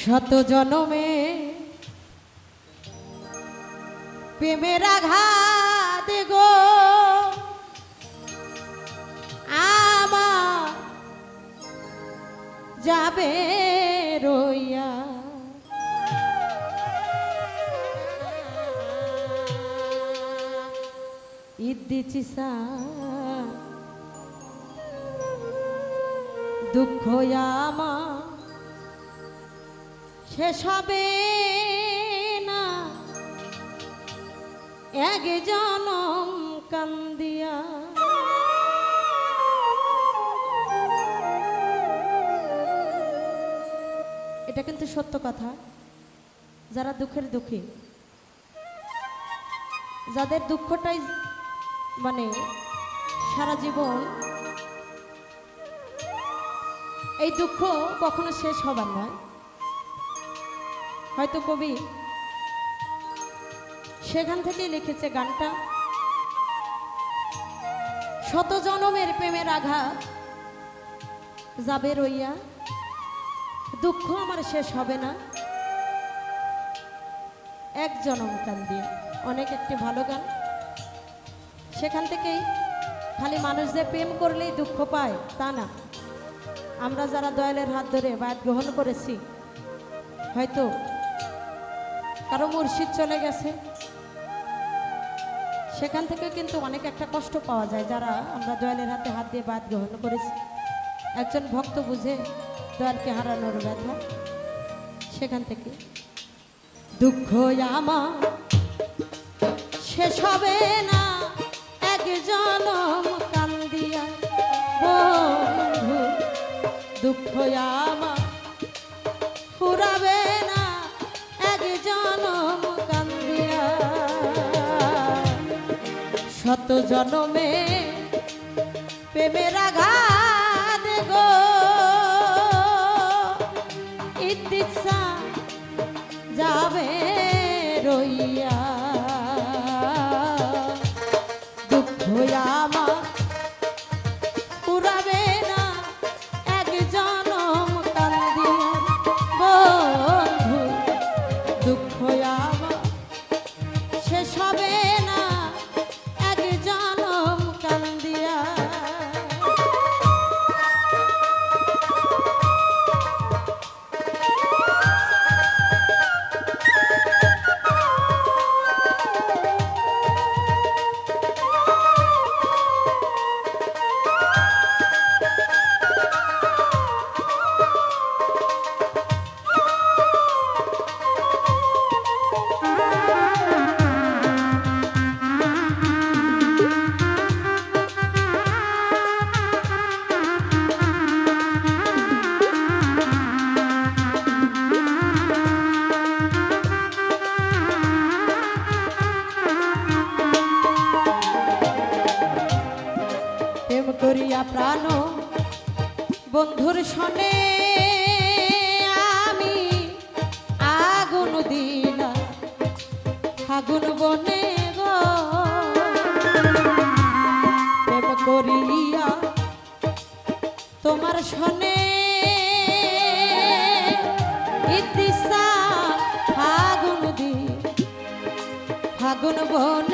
শত জনমে প্রেমের আঘাত গো। আমার যাবে রইয়া। সার দুঃখ আমার শেষ হবে না। এক জনম কান্দিয়া। এটা কিন্তু সত্য কথা। যারা দুঃখের দুঃখী, যাদের দুঃখটাই মানে সারা জীবন, এই দুঃখ কখনো শেষ হবার নয়। হয়তো কবি সেখান থেকেই লিখেছে গানটা। শত জনমের প্রেমের আঘাত যাবে রইয়া, দুঃখ আমার শেষ হবে না। এক জনম কান দিয়ে, অনেক একটি ভালো গান। সেখান থেকেই খালি মানুষ যে প্রেম করলেই দুঃখ পায়, তা না। আমরা যারা দয়ালের হাত ধরে বায়াত গ্রহণ করেছি, হয়তো কারও মুর্শিদ চলে গেছে। সেখান থেকে কিন্তু অনেক একটা কষ্ট পাওয়া যায় যারা আমরা দয়ালের হাতে হাত দিয়ে বাদ গ্রহণ করেছি। একজন ভক্ত বুঝে দয়ালকে হারানোর ব্যথা। সেখান থেকে দুঃখ আমার শেষ হবে না। এক জনম কান্দিয়া, বন্ধু, দুঃখ আমার শত জনমে প্রেমের আঘাত গো। ইচ্ছা যাবে রইয়া। দুঃখ আমার পুরাবে ফাগুন দি ফাগুন বনে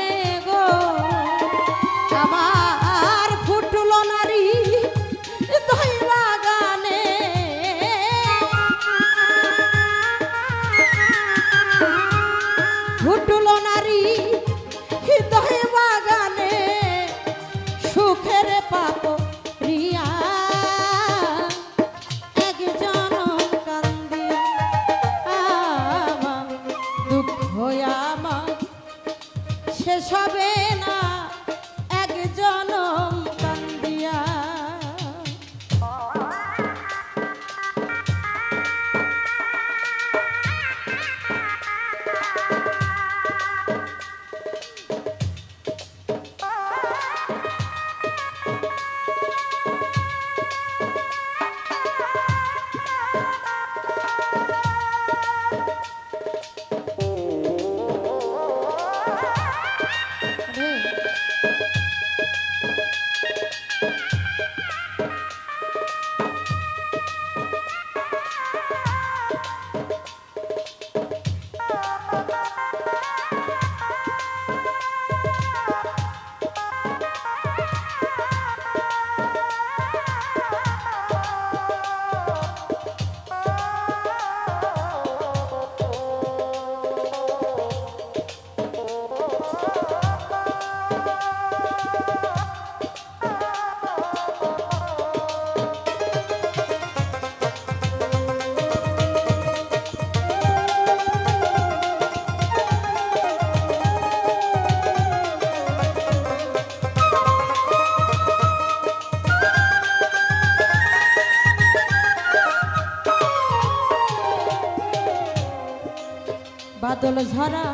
বাদল ঝরা,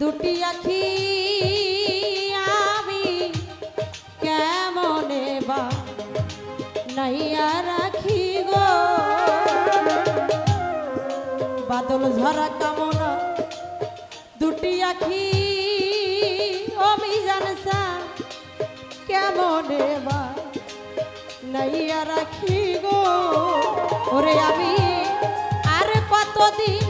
দুটি আখি আমি কেমনে বা নাইয়া রাখি গো? বাদল ঝরা কামনা, দুটি আখি আমি জানসা কেমনে বা নাইয়া রাখি গো? ওরে আমি আর কতদিন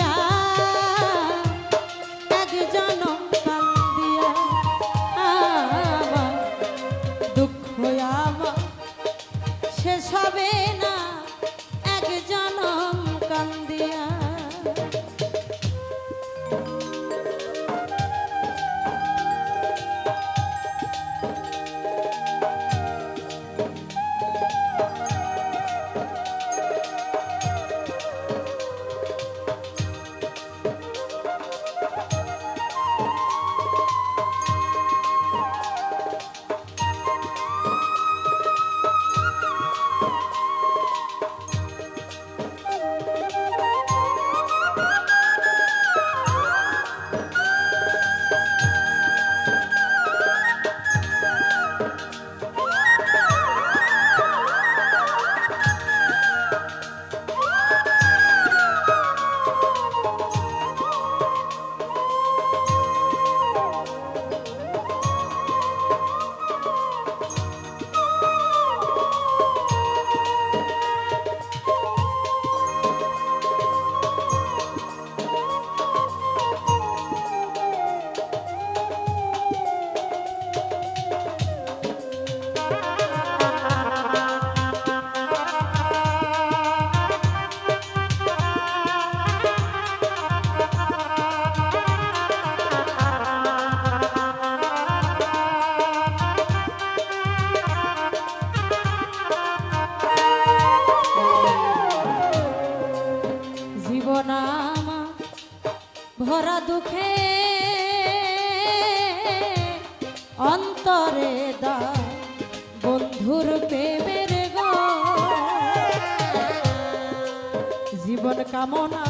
জীবন কামনা।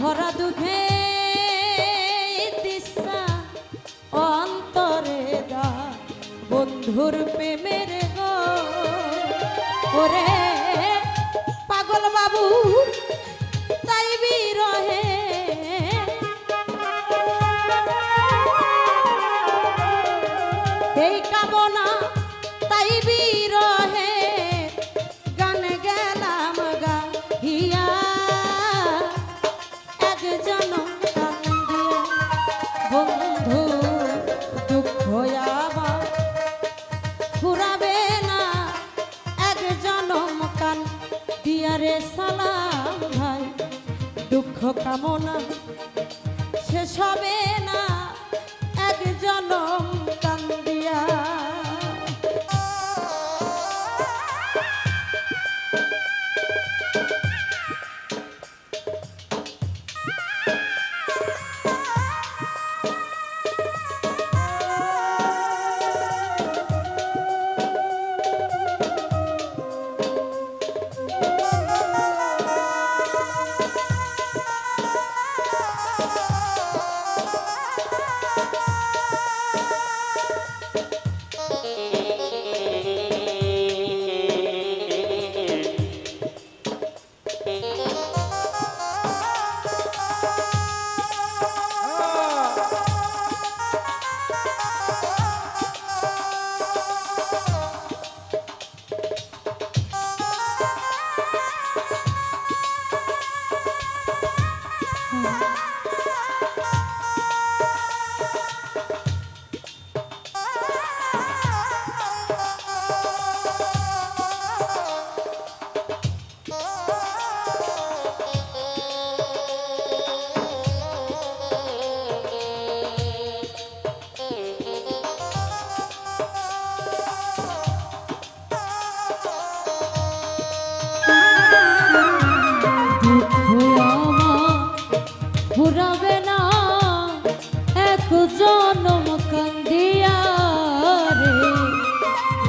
ভরা দুঃখে দিশা অন্তরে দা। বন্ধুর প্রেমের গো। ওরে পাগল বাবু, তাই বিরহে। এই কামনা, তাই বিরহে দুঃখ কামনা শেষ হবে না।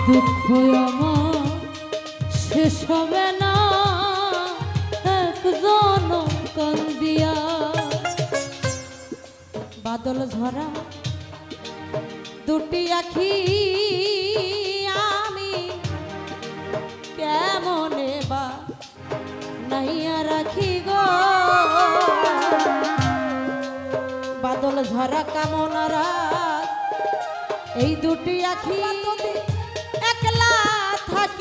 আমার শেষ হবে না। একজন কান্দিয়া বাদল ঝরা দুটি আখি। আমি কেমনে বা নাইয়া রাখি গো? বাদল ঝরা কামনারা, এই দুটি আখি।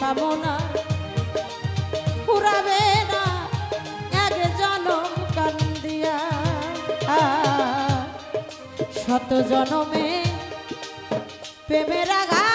কামনা। ফুরাবে না এক জনম কান্দিয়া। শত জনমে প্রেমের আঘাত